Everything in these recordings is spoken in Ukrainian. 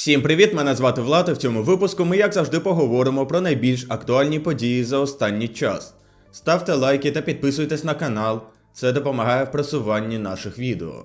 Всім привіт! Мене звати Влад. і В цьому випуску ми, як завжди, поговоримо про найбільш актуальні події за останній час. Ставте лайки та підписуйтесь на канал. Це допомагає в просуванні наших відео.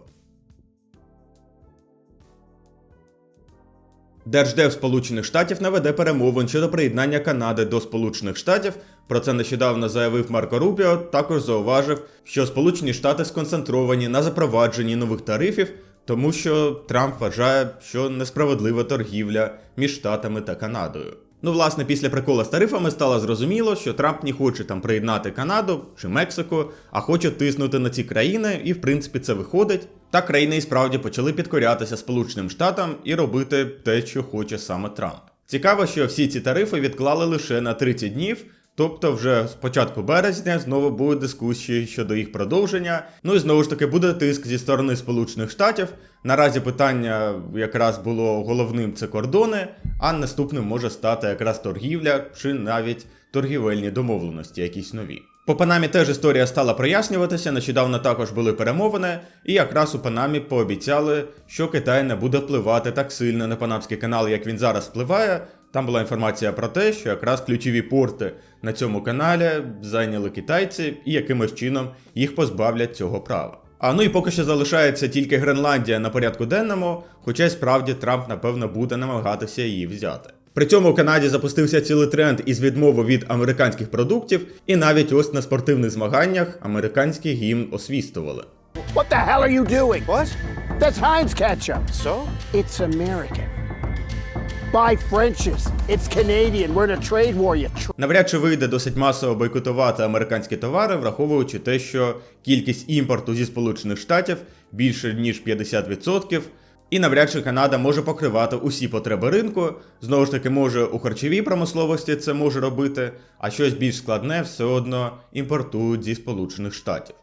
Держдев Сполучених Штатів наведе перемовин щодо приєднання Канади до Сполучених Штатів. Про це нещодавно заявив Марко Рубіо. Також зауважив, що Сполучені Штати сконцентровані на запровадженні нових тарифів, тому що Трамп вважає, що несправедлива торгівля між Штатами та Канадою. Ну, власне, після прикола з тарифами стало зрозуміло, що Трамп не хоче там приєднати Канаду чи Мексику, а хоче тиснути на ці країни, і в принципі це виходить. Та країни і справді почали підкорятися Сполученим Штатам і робити те, що хоче саме Трамп. Цікаво, що всі ці тарифи відклали лише на 30 днів. Тобто, вже з початку березня знову будуть дискусії щодо їх продовження. Ну і знову ж таки буде тиск зі сторони Сполучених Штатів. Наразі питання якраз було головним це кордони, а наступним може стати якраз торгівля чи навіть торгівельні домовленості, якісь нові. По Панамі теж історія стала прояснюватися. Нещодавно також були перемовини, і якраз у Панамі пообіцяли, що Китай не буде впливати так сильно на Панамський канал, як він зараз впливає. Там була інформація про те, що якраз ключові порти на цьому каналі зайняли китайці і якимось чином їх позбавлять цього права. А ну і поки що залишається тільки Гренландія на порядку денному, хоча й справді Трамп, напевно, буде намагатися її взяти. При цьому у Канаді запустився цілий тренд із відмови від американських продуктів, і навіть ось на спортивних змаганнях американський гімн освістували. What the hell are you doing? What? That's Heinz ketchup. So? It's American. Buy French's. It's Canadian. We're in a trade war, you tr- Навряд чи вийде досить масово бойкотувати американські товари, враховуючи те, що кількість імпорту зі Сполучених Штатів більше ніж 50%. І навряд чи Канада може покривати усі потреби ринку. Знову ж таки, може у харчовій промисловості це може робити, а щось більш складне все одно імпортують зі Сполучених Штатів.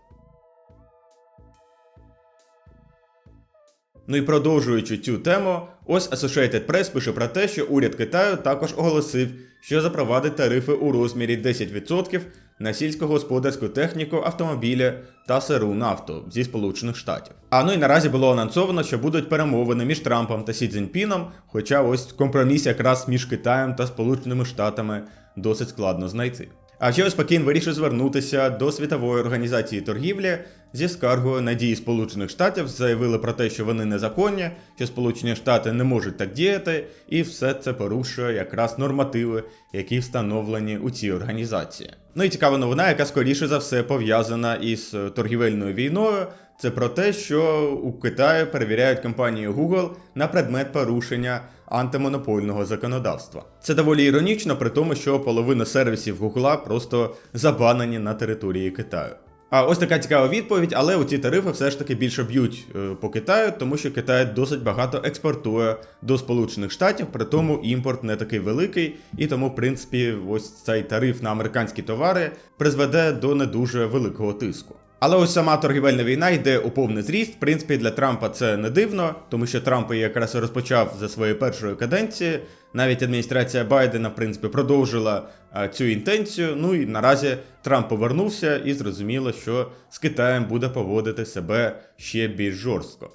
Ну і продовжуючи цю тему, ось Associated Press пише про те, що уряд Китаю також оголосив, що запровадить тарифи у розмірі 10% на сільськогосподарську техніку, автомобілі та сиру нафту зі Сполучених Штатів. А ну і наразі було анонсовано, що будуть перемовини між Трампом та Сі Цзіньпіном, хоча ось компроміс якраз між Китаєм та Сполученими Штатами досить складно знайти. А ще ось Пекін вирішив звернутися до світової організації торгівлі зі скаргою на дії Сполучених Штатів, заявили про те, що вони незаконні, що Сполучені Штати не можуть так діяти, і все це порушує якраз нормативи, які встановлені у цій організації. Ну і цікава новина, яка скоріше за все пов'язана із торгівельною війною. Це про те, що у Китаї перевіряють компанію Google на предмет порушення антимонопольного законодавства. Це доволі іронічно, при тому, що половина сервісів Google просто забанені на території Китаю. А ось така цікава відповідь, але у ці тарифи все ж таки більше б'ють е, по Китаю, тому що Китай досить багато експортує до Сполучених Штатів, при тому імпорт не такий великий, і тому, в принципі, ось цей тариф на американські товари призведе до не дуже великого тиску. Але ось сама торгівельна війна йде у повний зріст. В принципі, для Трампа це не дивно, тому що Трамп її якраз розпочав за своєї першої каденції. Навіть адміністрація Байдена, в принципі, продовжила цю інтенцію. Ну і наразі Трамп повернувся і зрозуміло, що з Китаєм буде поводити себе ще більш жорстко.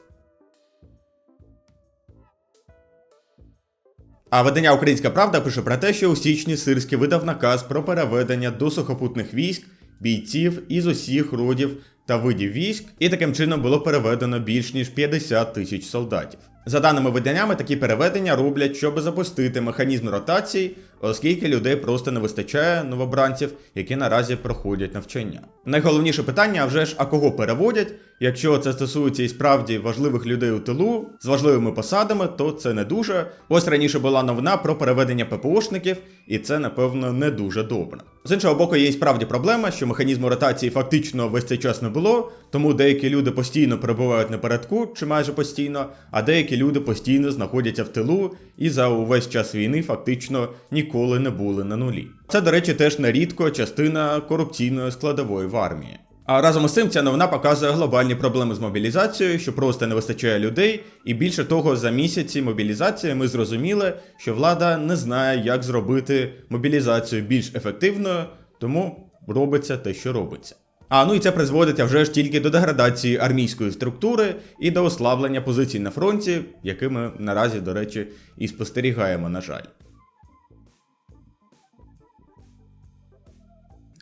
А видання Українська Правда пише про те, що у січні Сирський видав наказ про переведення до сухопутних військ бійців із усіх родів та видів військ, і таким чином було переведено більш ніж 50 тисяч солдатів. За даними виданнями, такі переведення роблять, щоб запустити механізм ротації, оскільки людей просто не вистачає новобранців, які наразі проходять навчання. Найголовніше питання, вже ж, а кого переводять? Якщо це стосується і справді важливих людей у тилу з важливими посадами, то це не дуже. Ось раніше була новина про переведення ППОшників, і це, напевно, не дуже добре. З іншого боку, є і справді проблема, що механізму ротації фактично весь цей час не було, тому деякі люди постійно перебувають на передку, чи майже постійно, а деякі люди постійно знаходяться в тилу і за увесь час війни фактично ніколи не були на нулі. Це, до речі, теж нерідко частина корупційної складової в армії. А разом із цим ця новина показує глобальні проблеми з мобілізацією, що просто не вистачає людей, і більше того, за місяці мобілізації ми зрозуміли, що влада не знає, як зробити мобілізацію більш ефективною, тому робиться те, що робиться. А ну і це призводить а вже ж тільки до деградації армійської структури і до ослаблення позицій на фронті, які ми наразі, до речі, і спостерігаємо, на жаль.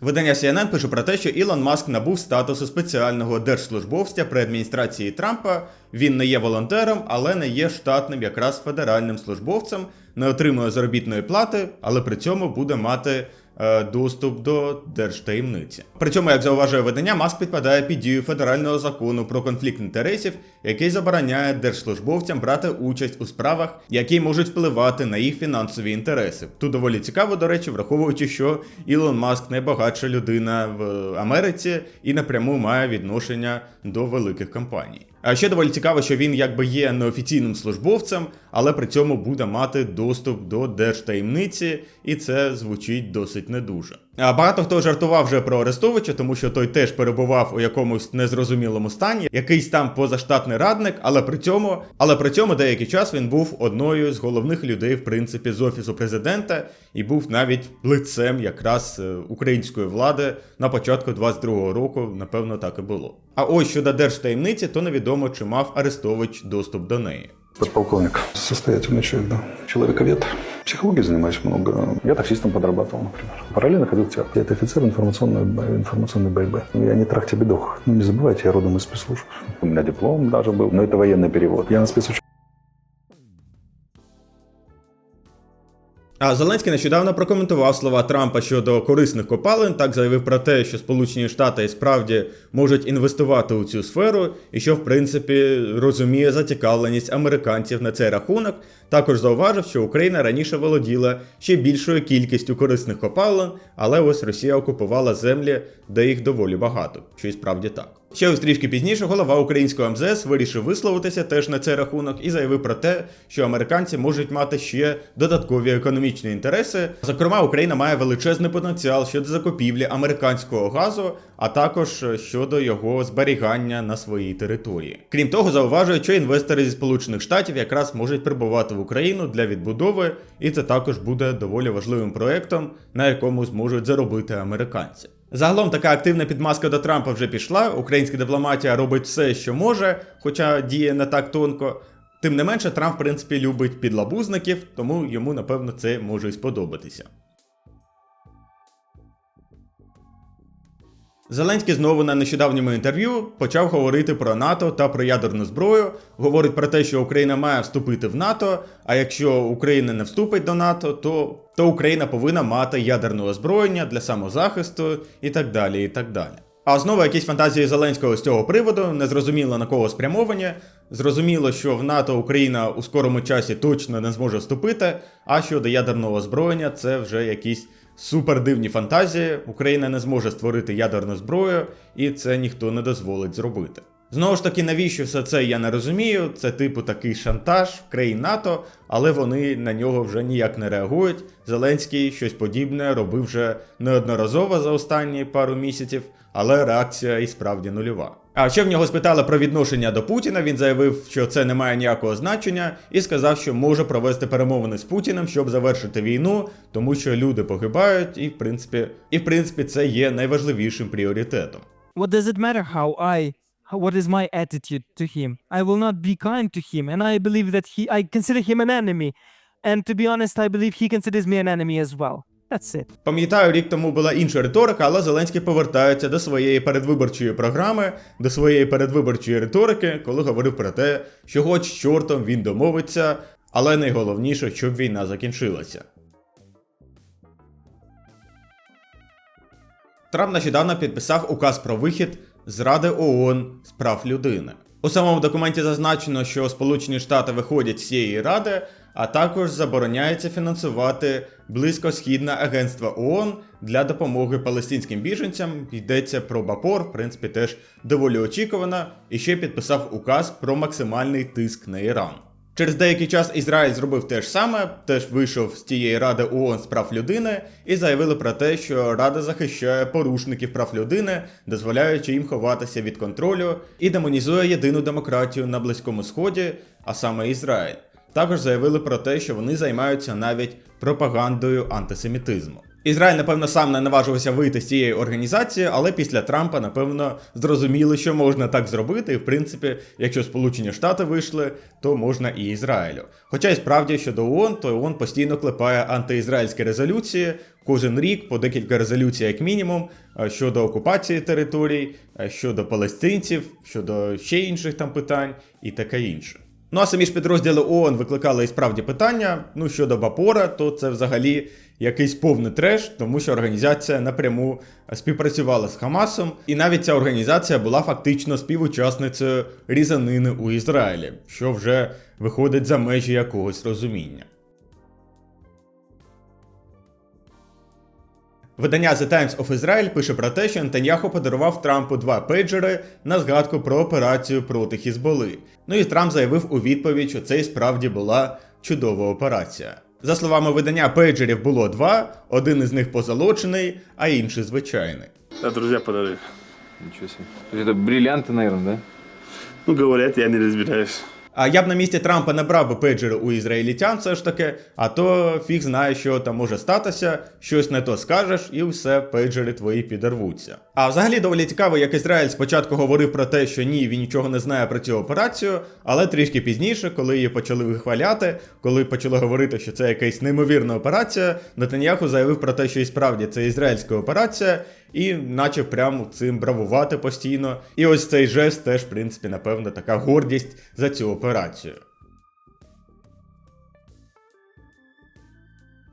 Видання CNN пише про те, що Ілон Маск набув статусу спеціального держслужбовця при адміністрації Трампа. Він не є волонтером, але не є штатним якраз федеральним службовцем, не отримує заробітної плати, але при цьому буде мати доступ до держтаємниці. При цьому, як зауважує видання, Маск підпадає під дію федерального закону про конфлікт інтересів, який забороняє держслужбовцям брати участь у справах, які можуть впливати на їх фінансові інтереси. Тут доволі цікаво, до речі, враховуючи, що Ілон Маск найбагатша людина в Америці і напряму має відношення до великих компаній. А ще доволі цікаво, що він якби є неофіційним службовцем, але при цьому буде мати доступ до держтаємниці, і це звучить досить не дуже. А багато хто жартував вже про Арестовича, тому що той теж перебував у якомусь незрозумілому стані, якийсь там позаштатний радник, але при цьому, але при цьому деякий час він був одною з головних людей, в принципі, з офісу президента, і був навіть лицем якраз е, української влади на початку 22-го року, напевно, так і було. А ось щодо держтаємниці, то невідомо, чи мав Арестович доступ до неї. Подполковник. Состоятельный человек, да. Человековед. Психологией занимаюсь много. Я таксистом подрабатывал, например. Параллельно ходил в театр. Я это офицер информационной, информационной борьбы. Я не трахтебедох. Ну, не забывайте, я родом из спецслужб. У меня диплом даже был, но это военный перевод. Я на спецуч... А Зеленський нещодавно прокоментував слова Трампа щодо корисних копалин, так заявив про те, що Сполучені Штати і справді можуть інвестувати у цю сферу, і що в принципі розуміє зацікавленість американців на цей рахунок. Також зауважив, що Україна раніше володіла ще більшою кількістю корисних копалин, але ось Росія окупувала землі, де їх доволі багато, що і справді так. Ще ось трішки пізніше голова українського МЗС вирішив висловитися теж на цей рахунок і заявив про те, що американці можуть мати ще додаткові економічні інтереси. Зокрема, Україна має величезний потенціал щодо закупівлі американського газу, а також щодо його зберігання на своїй території. Крім того, зауважує, що інвестори зі Сполучених Штатів якраз можуть прибувати в Україну для відбудови, і це також буде доволі важливим проектом, на якому зможуть заробити американці. Загалом така активна підмазка до Трампа вже пішла. Українська дипломатія робить все, що може, хоча діє не так тонко. Тим не менше, Трамп, в принципі, любить підлабузників, тому йому, напевно, це може і сподобатися. Зеленський знову на нещодавньому інтерв'ю почав говорити про НАТО та про ядерну зброю. Говорить про те, що Україна має вступити в НАТО. А якщо Україна не вступить до НАТО, то, то Україна повинна мати ядерне озброєння для самозахисту і так далі. і так далі. А знову якісь фантазії Зеленського з цього приводу, незрозуміло на кого спрямовані. Зрозуміло, що в НАТО Україна у скорому часі точно не зможе вступити. А щодо ядерного озброєння, це вже якісь супердивні фантазії. Україна не зможе створити ядерну зброю, і це ніхто не дозволить зробити. Знову ж таки, навіщо все це я не розумію. Це типу такий шантаж країн НАТО, але вони на нього вже ніяк не реагують. Зеленський щось подібне робив вже неодноразово за останні пару місяців, але реакція і справді нульова. А ще в нього спитали про відношення до Путіна. Він заявив, що це не має ніякого значення, і сказав, що може провести перемовини з Путіним, щоб завершити війну, тому що люди погибають, і в принципі, і в принципі це є найважливішим пріоритетом. what does it matter how I what is my attitude to him? I will not be kind to him, and I believe that he I consider him an enemy. And to be honest, I believe he considers me an enemy as well. That's it. Пам'ятаю, рік тому була інша риторика, але Зеленський повертається до своєї передвиборчої програми, до своєї передвиборчої риторики, коли говорив про те, що хоч чортом він домовиться, але найголовніше, щоб війна закінчилася. Трамп нещодавно підписав указ про вихід з Ради ООН з прав людини. У самому документі зазначено, що Сполучені Штати виходять з цієї ради, а також забороняється фінансувати близькосхідне агентство ООН для допомоги палестинським біженцям. Йдеться про Бапор, в принципі, теж доволі очікувано, і ще підписав указ про максимальний тиск на Іран. Через деякий час Ізраїль зробив те ж саме, теж вийшов з тієї ради ООН з прав людини і заявили про те, що Рада захищає порушників прав людини, дозволяючи їм ховатися від контролю і демонізує єдину демократію на Близькому Сході, а саме Ізраїль. Також заявили про те, що вони займаються навіть пропагандою антисемітизму. Ізраїль, напевно, сам не наважився вийти з цієї організації, але після Трампа, напевно, зрозуміли, що можна так зробити. І в принципі, якщо Сполучені Штати вийшли, то можна і Ізраїлю. Хоча і справді щодо ООН, то ООН постійно клепає антиізраїльські резолюції кожен рік по декілька резолюцій, як мінімум, е, щодо окупації територій, е, щодо палестинців, щодо ще інших там питань і таке інше. Ну а самі ж підрозділи ООН викликали і справді питання. Ну щодо Бапора, то це взагалі якийсь повний треш, тому що організація напряму співпрацювала з Хамасом, і навіть ця організація була фактично співучасницею різанини у Ізраїлі, що вже виходить за межі якогось розуміння. Видання The Times of Israel пише про те, що Нетаньяху подарував Трампу два пейджери на згадку про операцію проти Хізболи. Ну і Трамп заявив у відповідь, що це і справді була чудова операція. За словами видання, пейджерів було два, один із них позолочений, а інший звичайний. Да, друзья подарили. Ничего себе. То есть это бриллианты, наверное, да? Ну, говорят, я не разбираюсь. А я б на місці Трампа не брав би пейджери у ізраїлітян, все ж таки, а то фіг знає, що там може статися, щось не то скажеш, і все, пейджери твої підорвуться. А взагалі доволі цікаво, як Ізраїль спочатку говорив про те, що ні, він нічого не знає про цю операцію, але трішки пізніше, коли її почали вихваляти, коли почали говорити, що це якась неймовірна операція, Нетаньяху заявив про те, що і справді це ізраїльська операція, і почав прямо цим бравувати постійно. І ось цей жест теж, в принципі, напевно, така гордість за цю операцію.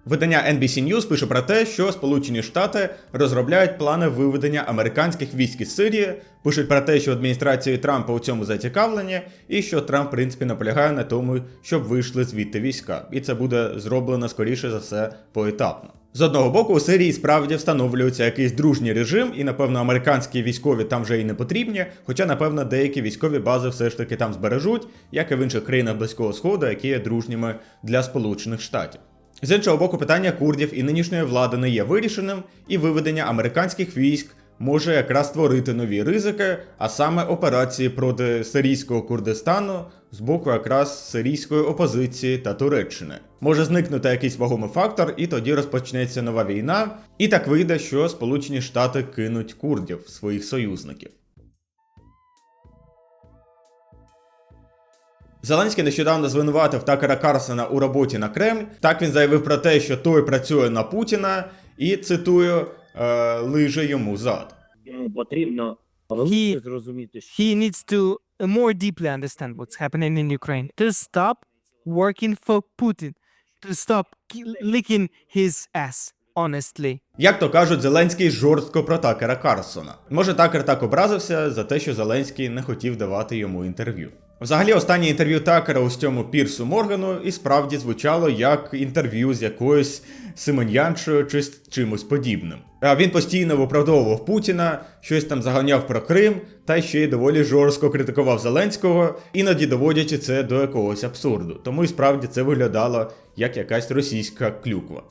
Видання NBC News пише про те, що Сполучені Штати розробляють плани виведення американських військ із Сирії, пишуть про те, що адміністрації Трампа у цьому зацікавлені, і що Трамп, в принципі, наполягає на тому, щоб вийшли звідти війська. І це буде зроблено скоріше за все поетапно. З одного боку, у Сирії справді встановлюється якийсь дружній режим, і напевно американські військові там вже і не потрібні. Хоча, напевно, деякі військові бази все ж таки там збережуть, як і в інших країнах Близького Сходу, які є дружніми для Сполучених Штатів. З іншого боку, питання курдів і нинішньої влади не є вирішеним, і виведення американських військ може якраз створити нові ризики, а саме операції проти сирійського Курдистану з боку якраз сирійської опозиції та Туреччини. Може зникнути якийсь вагомий фактор, і тоді розпочнеться нова війна, і так вийде, що Сполучені Штати кинуть курдів своїх союзників. Зеленський нещодавно звинуватив Такера Карсона у роботі на Кремль. Так він заявив про те, що той працює на Путіна, і цитую, е, лиже йому зад. Йому потрібно зрозуміти, що He needs to more deeply understand what's happening in Ukraine. To stop working for Putin. To stop licking his ass, honestly. Як то кажуть, Зеленський жорстко про Такера Карсона. Може, Такер так образився за те, що Зеленський не хотів давати йому інтерв'ю. Взагалі, останнє інтерв'ю Такера у цьому Пірсу Моргану і справді звучало як інтерв'ю з якоюсь Симоняншою чи з чимось подібним. А він постійно виправдовував Путіна, щось там заганяв про Крим, та ще й доволі жорстко критикував Зеленського, іноді доводячи це до якогось абсурду. Тому і справді це виглядало як якась російська клюква.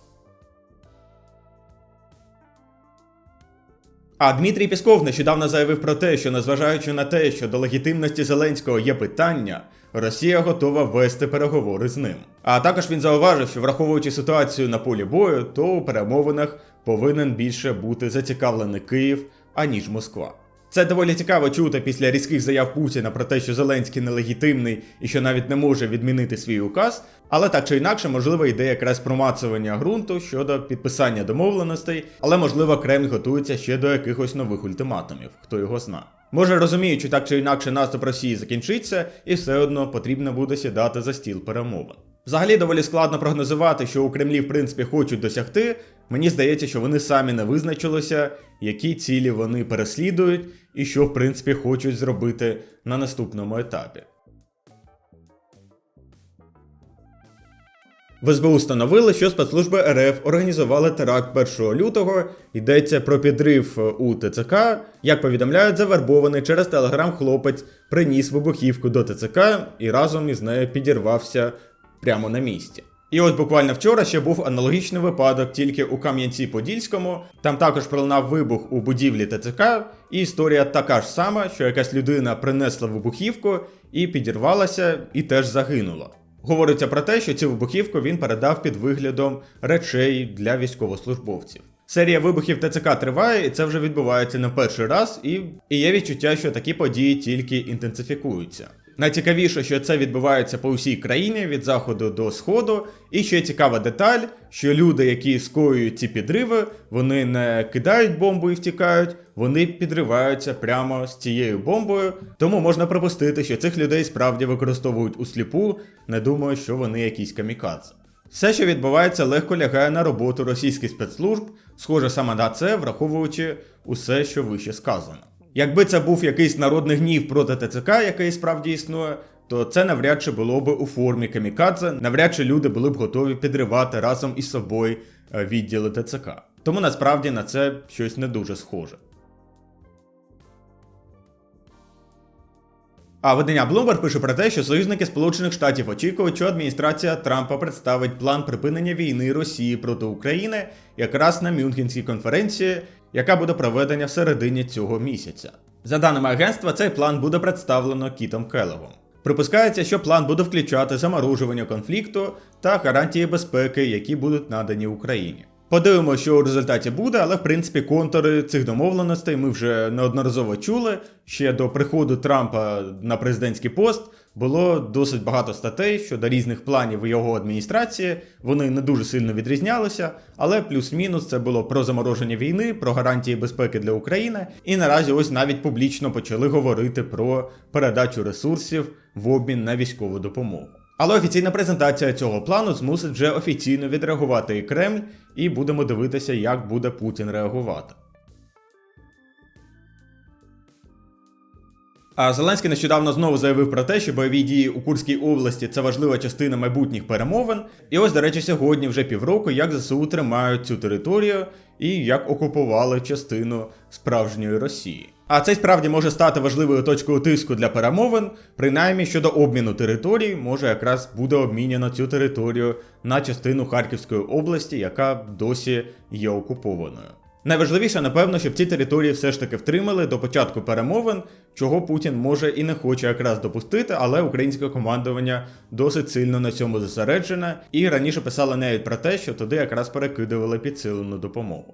А Дмитрій Пісков нещодавно заявив про те, що незважаючи на те, що до легітимності Зеленського є питання, Росія готова вести переговори з ним. А також він зауважив, що враховуючи ситуацію на полі бою, то у перемовинах повинен більше бути зацікавлений Київ, аніж Москва. Це доволі цікаво чути після різких заяв Путіна про те, що Зеленський нелегітимний і що навіть не може відмінити свій указ, але так чи інакше, можливо, йде якраз промацування ґрунту щодо підписання домовленостей, але можливо Кремль готується ще до якихось нових ультиматумів, хто його зна. Може розуміючи, так чи інакше наступ Росії закінчиться, і все одно потрібно буде сідати за стіл перемовин. Взагалі доволі складно прогнозувати, що у Кремлі в принципі хочуть досягти. Мені здається, що вони самі не визначилися, які цілі вони переслідують і що в принципі хочуть зробити на наступному етапі. В СБУ встановили, що спецслужби РФ організували теракт 1 лютого. Йдеться про підрив е, у ТЦК. Як повідомляють, завербований через телеграм хлопець приніс вибухівку до ТЦК і разом із нею підірвався прямо на місці. І ось буквально вчора ще був аналогічний випадок тільки у Кам'янці-Подільському. Там також пролунав вибух у будівлі ТЦК, і історія така ж сама, що якась людина принесла вибухівку і підірвалася, і теж загинула. Говориться про те, що цю вибухівку він передав під виглядом речей для військовослужбовців. Серія вибухів ТЦК триває, і це вже відбувається не перший раз, і, і є відчуття, що такі події тільки інтенсифікуються. Найцікавіше, що це відбувається по усій країні від заходу до сходу. І ще цікава деталь, що люди, які скоюють ці підриви, вони не кидають бомбу і втікають, вони підриваються прямо з цією бомбою. Тому можна припустити, що цих людей справді використовують у сліпу, не думаю, що вони якісь камікадзе. Все, що відбувається, легко лягає на роботу російських спецслужб, схоже саме на це, враховуючи усе, що вище сказано. Якби це був якийсь народний гнів проти ТЦК, який справді існує, то це навряд чи було б у формі камікадзе, навряд чи люди були б готові підривати разом із собою е, відділи ТЦК. Тому насправді на це щось не дуже схоже. А видання Bloomberg пише про те, що союзники Сполучених Штатів очікують, що адміністрація Трампа представить план припинення війни Росії проти України якраз на Мюнхенській конференції, яка буде проведена в середині цього місяця. За даними агентства, цей план буде представлено Кітом Келлогом. Припускається, що план буде включати заморожування конфлікту та гарантії безпеки, які будуть надані Україні. Подивимося, що у результаті буде, але в принципі контури цих домовленостей ми вже неодноразово чули. Ще до приходу Трампа на президентський пост було досить багато статей щодо різних планів його адміністрації. Вони не дуже сильно відрізнялися, але плюс-мінус це було про замороження війни, про гарантії безпеки для України. І наразі ось навіть публічно почали говорити про передачу ресурсів в обмін на військову допомогу. Але офіційна презентація цього плану змусить вже офіційно відреагувати і Кремль, і будемо дивитися, як буде Путін реагувати. Зеленський нещодавно знову заявив про те, що бойові дії у Курській області це важлива частина майбутніх перемовин. І ось, до речі, сьогодні вже півроку, як ЗСУ тримають цю територію і як окупували частину справжньої Росії. А це справді може стати важливою точкою тиску для перемовин, принаймні щодо обміну територій, може якраз буде обміняно цю територію на частину Харківської області, яка досі є окупованою. Найважливіше, напевно, щоб ці території все ж таки втримали до початку перемовин, чого Путін може і не хоче якраз допустити, але українське командування досить сильно на цьому зосереджене, і раніше писали навіть про те, що туди якраз перекидували підсилену допомогу.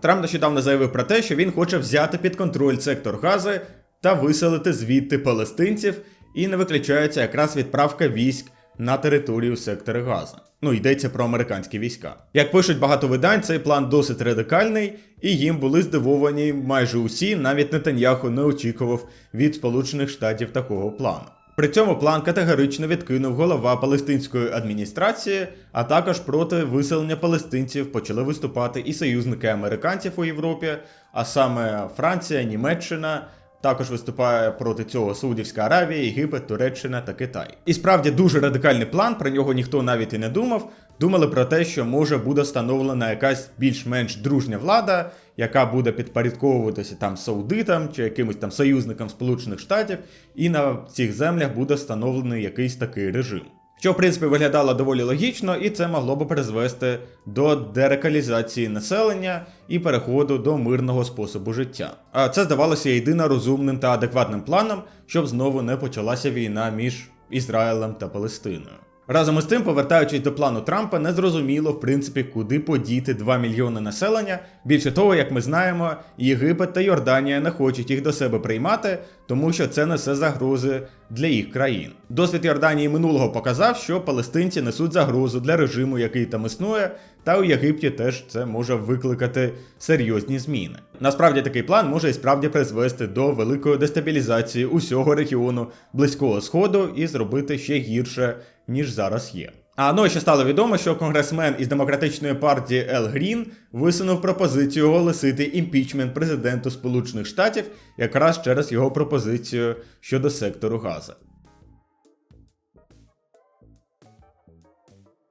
Трамп нещодавно заявив про те, що він хоче взяти під контроль сектор Гази та виселити звідти палестинців, і не виключається якраз відправка військ на територію сектора Газа. Ну, йдеться про американські війська. Як пишуть багато видань, цей план досить радикальний, і їм були здивовані майже усі, навіть Нетаньяху не очікував від Сполучених Штатів такого плану. При цьому план категорично відкинув голова палестинської адміністрації, а також проти виселення палестинців почали виступати і союзники американців у Європі, а саме Франція, Німеччина. Також виступає проти цього Саудівська Аравія, Єгипет, Туреччина та Китай. І справді дуже радикальний план, про нього ніхто навіть і не думав. Думали про те, що може буде встановлена якась більш-менш дружня влада, яка буде підпорядковуватися там саудитам чи якимось там союзникам Сполучених Штатів, і на цих землях буде встановлений якийсь такий режим. Що, в принципі, виглядало доволі логічно, і це могло би призвести до дерекалізації населення і переходу до мирного способу життя. А це здавалося єдино розумним та адекватним планом, щоб знову не почалася війна між Ізраїлем та Палестиною. Разом із тим, повертаючись до плану Трампа, не зрозуміло, в принципі, куди подіти 2 мільйони населення. Більше того, як ми знаємо, Єгипет та Йорданія не хочуть їх до себе приймати, тому що це несе загрози для їх країн. Досвід Йорданії минулого показав, що палестинці несуть загрозу для режиму, який там існує, та у Єгипті теж це може викликати серйозні зміни. Насправді такий план може і справді призвести до великої дестабілізації усього регіону Близького Сходу і зробити ще гірше, ніж зараз є. А ну ще стало відомо, що конгресмен із демократичної партії Ел Грін висунув пропозицію оголосити імпічмент президенту Сполучених Штатів якраз через його пропозицію щодо сектору Газа.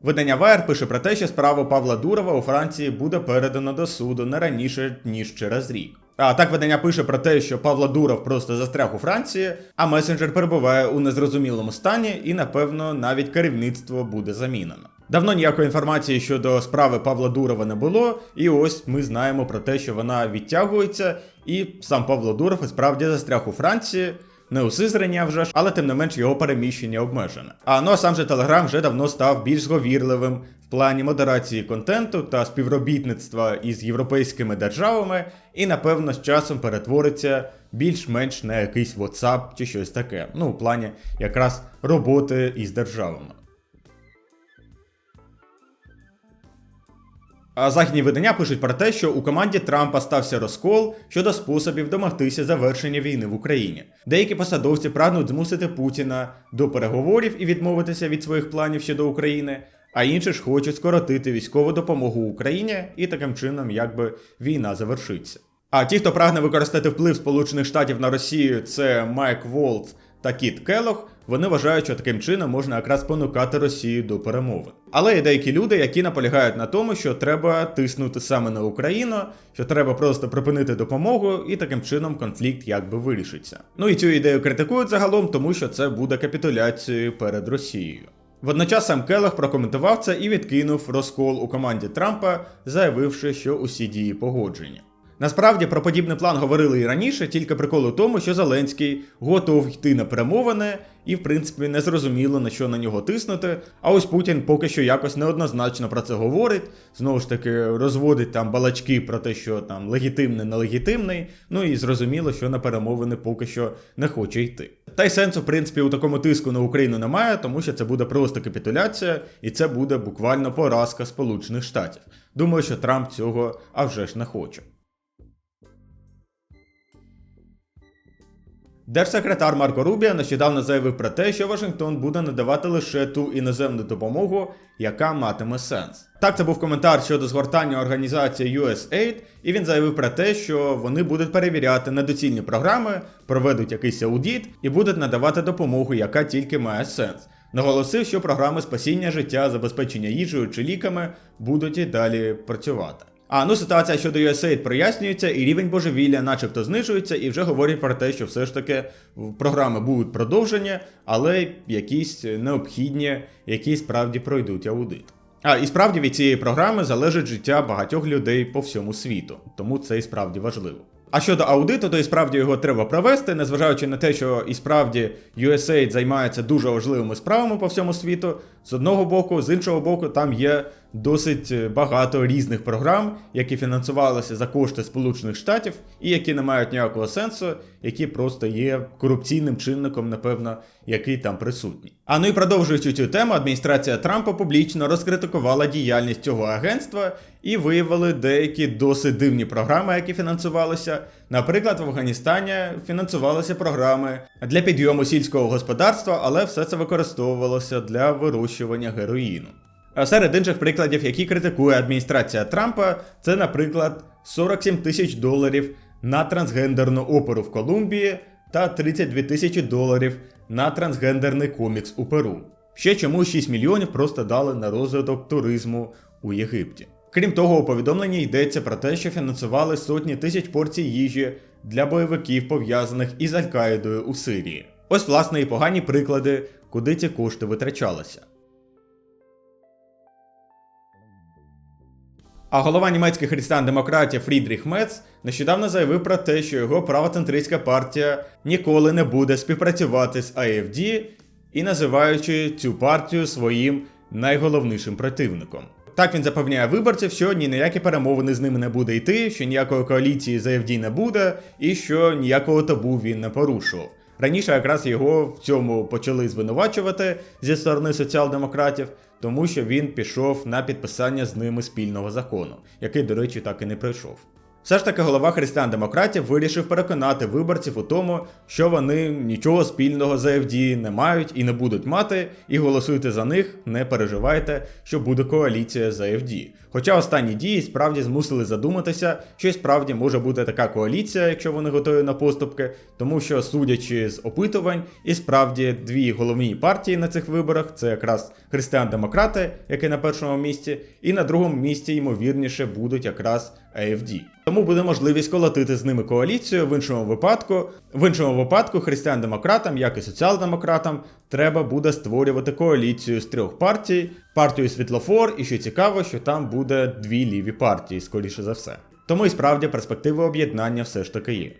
Видання Вайер пише про те, що справу Павла Дурова у Франції буде передано до суду не раніше ніж через рік. А так видання пише про те, що Павло Дуров просто застряг у Франції, а месенджер перебуває у незрозумілому стані, і напевно навіть керівництво буде замінено. Давно ніякої інформації щодо справи Павла Дурова не було, і ось ми знаємо про те, що вона відтягується, і сам Павло Дуров і справді застряг у Франції. Не у Сизрені, вже ж, але тим не менш його переміщення обмежене. А ну а сам же Телеграм вже давно став більш зговірливим в плані модерації контенту та співробітництва із європейськими державами, і напевно з часом перетвориться більш-менш на якийсь WhatsApp чи щось таке. Ну, у плані якраз роботи із державами. А західні видання пишуть про те, що у команді Трампа стався розкол щодо способів домогтися завершення війни в Україні. Деякі посадовці прагнуть змусити Путіна до переговорів і відмовитися від своїх планів щодо України, а інші ж хочуть скоротити військову допомогу Україні і таким чином, якби війна завершиться. А ті, хто прагне використати вплив Сполучених Штатів на Росію, це Майк Волт та Кіт Келох. Вони вважають, що таким чином можна якраз спонукати Росію до перемовин. Але є деякі люди, які наполягають на тому, що треба тиснути саме на Україну, що треба просто припинити допомогу, і таким чином конфлікт якби вирішиться. Ну і цю ідею критикують загалом, тому що це буде капітуляцією перед Росією. Водночас сам Келех прокоментував це і відкинув розкол у команді Трампа, заявивши, що усі дії погоджені. Насправді про подібний план говорили і раніше, тільки прикол у тому, що Зеленський готов йти на перемовини, і в принципі не зрозуміло на що на нього тиснути. А ось Путін поки що якось неоднозначно про це говорить. Знову ж таки, розводить там балачки про те, що там легітимний, нелегітимний. Ну і зрозуміло, що на перемовини поки що не хоче йти. Та й сенсу, в принципі, у такому тиску на Україну немає, тому що це буде просто капітуляція, і це буде буквально поразка Сполучених Штатів. Думаю, що Трамп цього а вже ж не хоче. Держсекретар Марко Рубіо нещодавно заявив про те, що Вашингтон буде надавати лише ту іноземну допомогу, яка матиме сенс. Так, це був коментар щодо згортання організації USAID, і він заявив про те, що вони будуть перевіряти недоцільні програми, проведуть якийсь аудіт і будуть надавати допомогу, яка тільки має сенс. Наголосив, що програми спасіння життя, забезпечення їжею чи ліками будуть і далі працювати. А ну ситуація щодо USAID прояснюється, і рівень божевілля начебто знижується, і вже говорять про те, що все ж таки програми будуть продовжені, але якісь необхідні, які справді пройдуть аудит. А і справді від цієї програми залежить життя багатьох людей по всьому світу, тому це і справді важливо. А щодо аудиту, то і справді його треба провести, незважаючи на те, що і справді USAID займається дуже важливими справами по всьому світу. З одного боку, з іншого боку, там є досить багато різних програм, які фінансувалися за кошти Сполучених Штатів і які не мають ніякого сенсу, які просто є корупційним чинником, напевно, який там присутній. А ну і продовжуючи цю тему, адміністрація Трампа публічно розкритикувала діяльність цього агентства і виявили деякі досить дивні програми, які фінансувалися. Наприклад, в Афганістані фінансувалися програми для підйому сільського господарства, але все це використовувалося для вирощування героїну. Серед інших прикладів, які критикує адміністрація Трампа, це, наприклад, 47 тисяч доларів на трансгендерну оперу в Колумбії та 32 тисячі доларів на трансгендерний комікс у Перу. Ще чомусь 6 мільйонів просто дали на розвиток туризму у Єгипті. Крім того, у повідомленні йдеться про те, що фінансували сотні тисяч порцій їжі для бойовиків, пов'язаних із Аль-Каїдою у Сирії. Ось, власне, і погані приклади, куди ці кошти витрачалися. А голова німецьких християн-демократів Фрідріх Мец нещодавно заявив про те, що його правоцентристська партія ніколи не буде співпрацювати з АФД і називаючи цю партію своїм найголовнішим противником. Так він запевняє виборців, що ні на які перемовини з ними не буде йти, що ніякої коаліції з АФД не буде, і що ніякого табу він не порушував. Раніше якраз його в цьому почали звинувачувати зі сторони соціал-демократів, тому що він пішов на підписання з ними спільного закону, який, до речі, так і не пройшов. Все ж таки, голова християн-демократів вирішив переконати виборців у тому, що вони нічого спільного з АФД не мають і не будуть мати, і голосуйте за них, не переживайте, що буде коаліція з АФД. Хоча останні дії справді змусили задуматися, що справді може бути така коаліція, якщо вони готові на поступки, тому що, судячи з опитувань, і справді дві головні партії на цих виборах це якраз християн-демократи, які на першому місці, і на другому місці, ймовірніше, будуть якраз АФД. Тому буде можливість колотити з ними коаліцію. В іншому випадку, в іншому випадку, християн-демократам, як і соціал-демократам, треба буде створювати коаліцію з трьох партій: партію Світлофор, і що цікаво, що там буде дві ліві партії, скоріше за все. Тому і справді перспективи об'єднання все ж таки є.